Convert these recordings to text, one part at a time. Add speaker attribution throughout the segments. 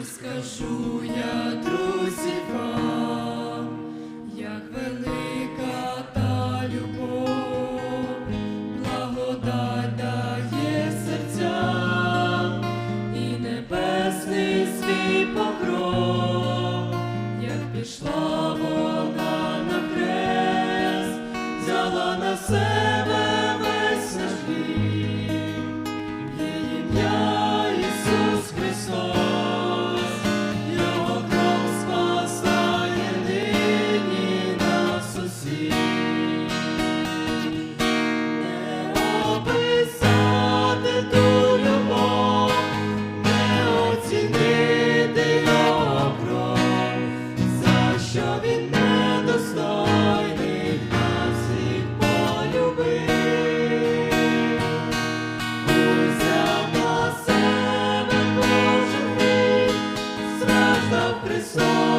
Speaker 1: Розкажу я друзі вам, як велика та любов, благодать дає серцям і небесний свій покров, як пішла вона на хрест, взяла на себе. So.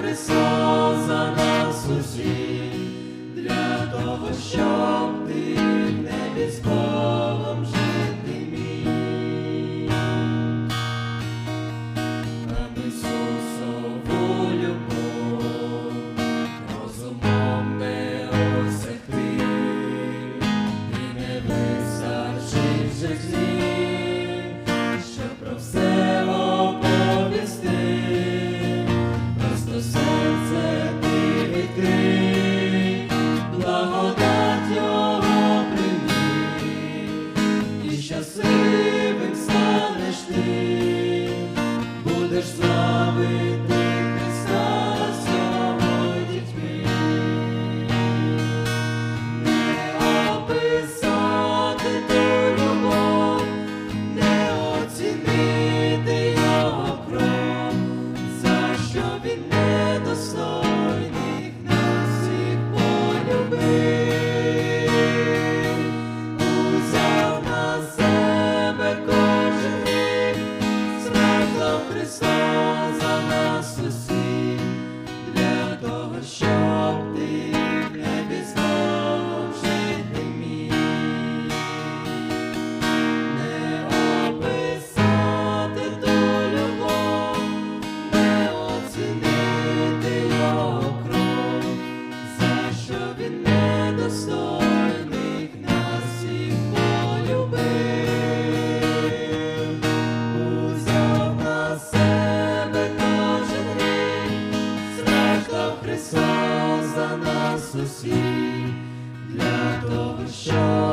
Speaker 1: Христа за нас усіх, для того, щоб. everything. presença, Nosso Senhor. souci de la